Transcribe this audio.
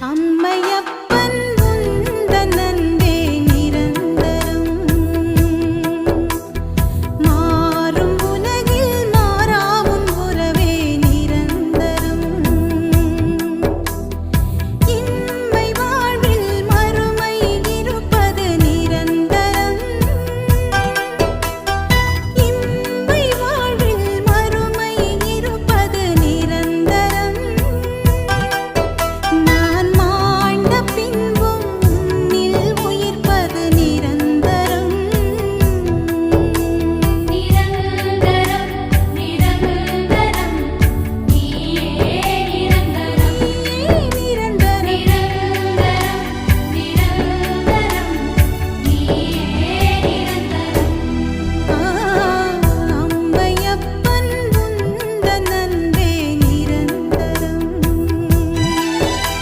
அம்மையே